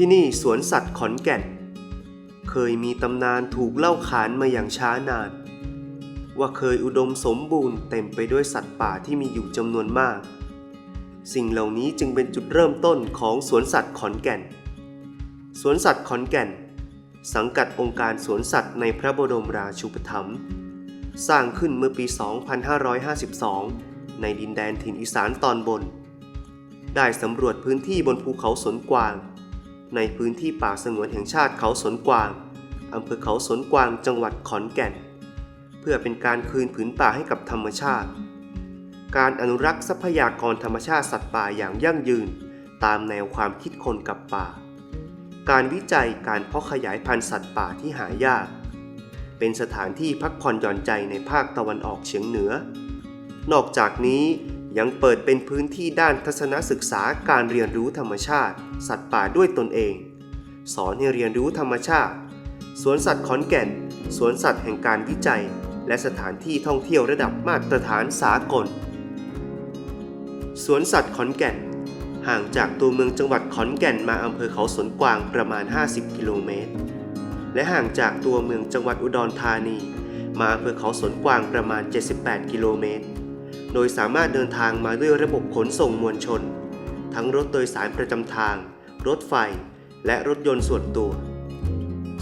ที่นี่สวนสัตว์ขอนแก่น เคยมีตำนานถูกเล่าขานมาอย่างช้านาน ว่าเคยอุดมสมบูรณ์เต็มไปด้วยสัตว์ป่าที่มีอยู่จำนวนมาก สิ่งเหล่านี้จึงเป็นจุดเริ่มต้นของสวนสัตว์ขอนแก่น สวนสัตว์ขอนแก่น สังกัดองค์การสวนสัตว์ในพระบรมราชูปถัมภ์สร้างขึ้นเมื่อปี 2552 ในดินแดนถิ่นอีสานตอนบน ได้สำรวจพื้นที่บนภูเขาสนกวาง ในพื้นที่ป่าสงวนแห่งชาติเขาสนกวางอำเภอเขาสนกวางจังหวัดขอนแก่น เพื่อเป็นการคืนผืนป่าให้กับธรรมชาติ การอนุรักษ์ทรัพยากรธรรมชาติสัตว์ป่าอย่างยั่งยืน ตามแนวความคิดคนกับป่า การวิจัยการเพาะขยายพันธุ์สัตว์ป่าที่หายาก เป็นสถานที่พักผ่อนหย่อนใจในภาคตะวันออกเฉียงเหนือ นอกจากนี้ ยังเปิดเป็นพื้นที่ด้านทัศนศึกษาการเรียนรู้ธรรมชาติ สัตว์ป่าด้วยตนเอง สอนให้เรียนรู้ธรรมชาติ สวนสัตว์ขอนแก่น สวนสัตว์แห่งการวิจัย และสถานที่ท่องเที่ยวระดับมาตรฐานสากล สวนสัตว์ขอนแก่น ห่างจากตัวเมืองจังหวัดขอนแก่นมาอำเภอเขาสนกวางประมาณ 50 กิโลเมตร และห่างจากตัวเมืองจังหวัดอุดรธานี มาอำเภอเขาสนกวางประมาณ 78 กิโลเมตร โดยสามารถเดินทางมาด้วยระบบขนส่งมวลชน ทั้งรถโดยสารประจำทาง รถไฟ และรถยนต์ส่วนตัว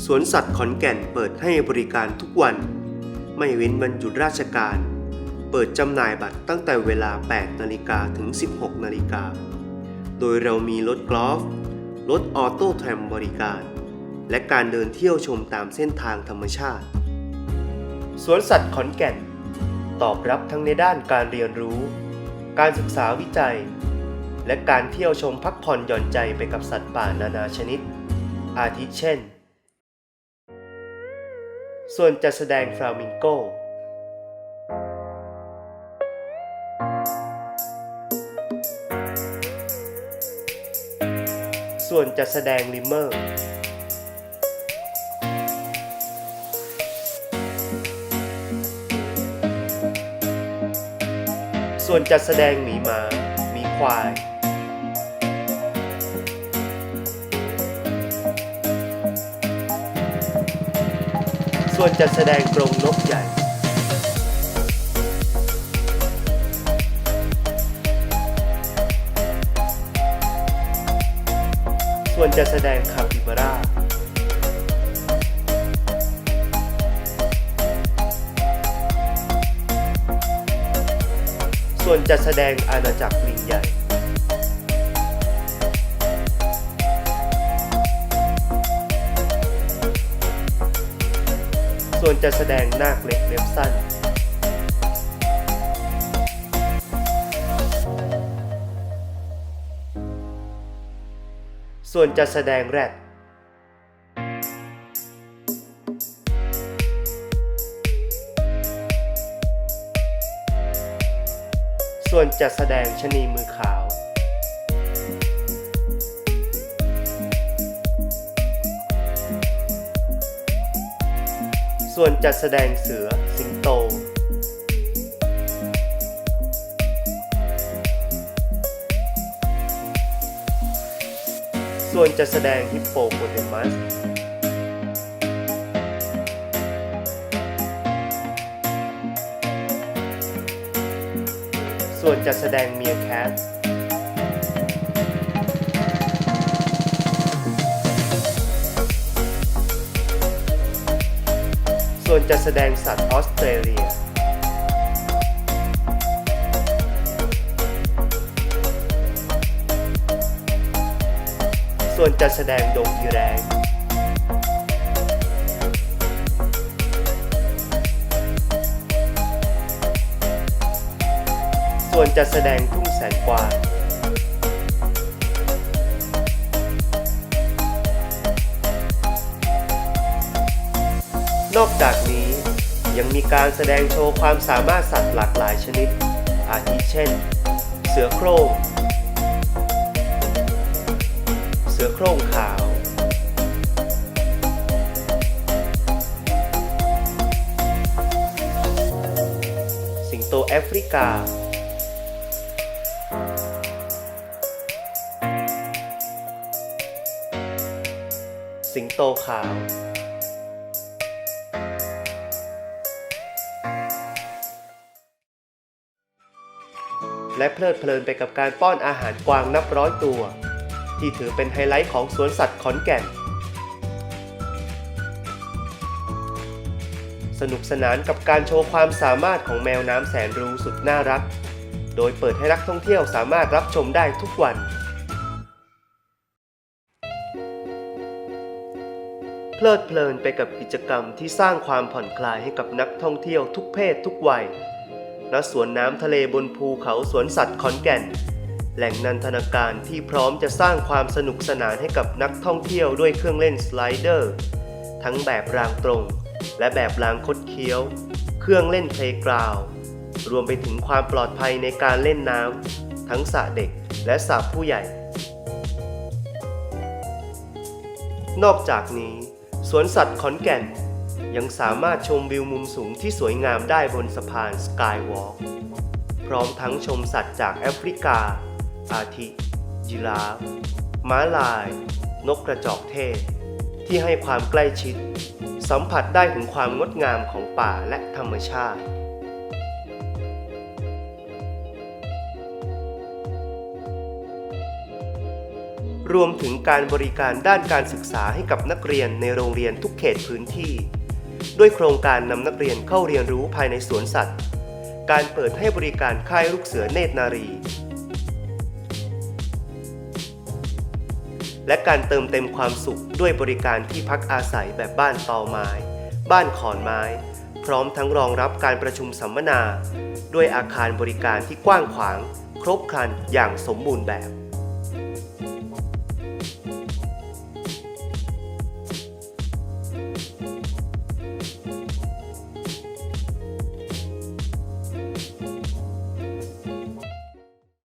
สวนสัตว์ขอนแก่นเปิดให้บริการทุกวัน ไม่เว้นวันหยุดราชการ เปิดจำหน่ายบัตรตั้งแต่เวลา 8 นาฬิกาถึง 16 นาฬิกา โดยเรามีรถกอล์ฟ รถออโต้แทรมบริการ และการเดินเที่ยวชมตามเส้นทางธรรมชาติ สวนสัตว์ขอนแก่น ตอบรับทั้งในด้านการเรียนรู้ การศึกษาวิจัย และการเที่ยวชมพักผ่อนหย่อนใจไปกับสัตว์ป่านานาชนิด อาทิเช่น ส่วนจัดแสดงฟลามิงโกส่วนจัดแสดงลิมเมอร์ ส่วนจัดแสดงหมีหมาหมีควาย ส่วนจัดแสดงกรงนกใหญ่ส่วนจัดแสดงคาปิบ นจัดแสดงอาณาจักรลิงใหญ่ส่วนจัดแสดงนาคเล็กเล็บสั้น ส่วนจัดแสดงแรด ส่วนจัดแสดงชะนีมือขาว ส่วนจัดแสดงเสือสิงโต ส่วนจัดแสดงฮิปโปโปเตมัส ส่วนจัดแสดงเมียแคทส่วนจัดแสดงสัตว์ออสเตรเลีย ส่วนจัดแสดงดงอีแรง ส่วนจัดแสดงทุ่งแสนกวางนอกจากนี้ยังมีการแสดงโชว์ความสามารถสัตว์หลากหลายชนิด อาทิเช่น เสือโคร่ง เสือโคร่งขาว สิงโตแอฟริกา สิงโตขาว และเพลิดเพลินไปกับการป้อนอาหารกวางนับร้อยตัว ที่ถือเป็นไฮไลท์ของสวนสัตว์ขอนแก่น สนุกสนานกับการโชว์ความสามารถของแมวน้ำแสนรู้สุดน่ารัก โดยเปิดให้นักท่องเที่ยวสามารถรับชมได้ทุกวัน ลิดเพลินไปกับกิจกรรมที่สร้างความผ่อนคลายให้กับนักท่องเที่ยวทุกเพศทุกวัย ณ สวนน้ำทะเลบนภูเขาสวนสัตว์ขอนแก่น แหล่งนันทนาการที่พร้อมจะสร้างความสนุกสนานให้กับนักท่องเที่ยวด้วยเครื่องเล่นสไลเดอร์ ทั้งแบบรางตรง และแบบรางคดเคี้ยว เครื่องเล่นเพลย์กราวรวมไปถึงความปลอดภัยในการเล่นน้ำทั้งสระเด็กและสระผู้ใหญ่ นอกจากนี้ วนสัตว์ขอนแก่น ยังสามารถชมวิวมุมสูงที่สวยงามได้บนสะพานสกายวอล์กพร้อมทั้งชมสัตว์จากแอฟริกา อาทิยีราฟ ม้าลาย นกกระจอกเทศ ที่ให้ความใกล้ชิด สัมผัสได้ถึงความงดงามของป่าและธรรมชาติ รวมถึงการบริการด้านการศึกษาให้กับนักเรียนในโรงเรียนทุกเขตพื้นที่ ด้วยโครงการนำนักเรียนเข้าเรียนรู้ภายในสวนสัตว์ การเปิดให้บริการค่ายลูกเสือเนตรนารี และการเติมเต็มความสุขด้วยบริการที่พักอาศัยแบบบ้านตอไม้ บ้านขอนไม้ พร้อมทั้งรองรับการประชุมสัมมนา ด้วยอาคารบริการที่กว้างขวาง ครบครันอย่างสมบูรณ์แบบ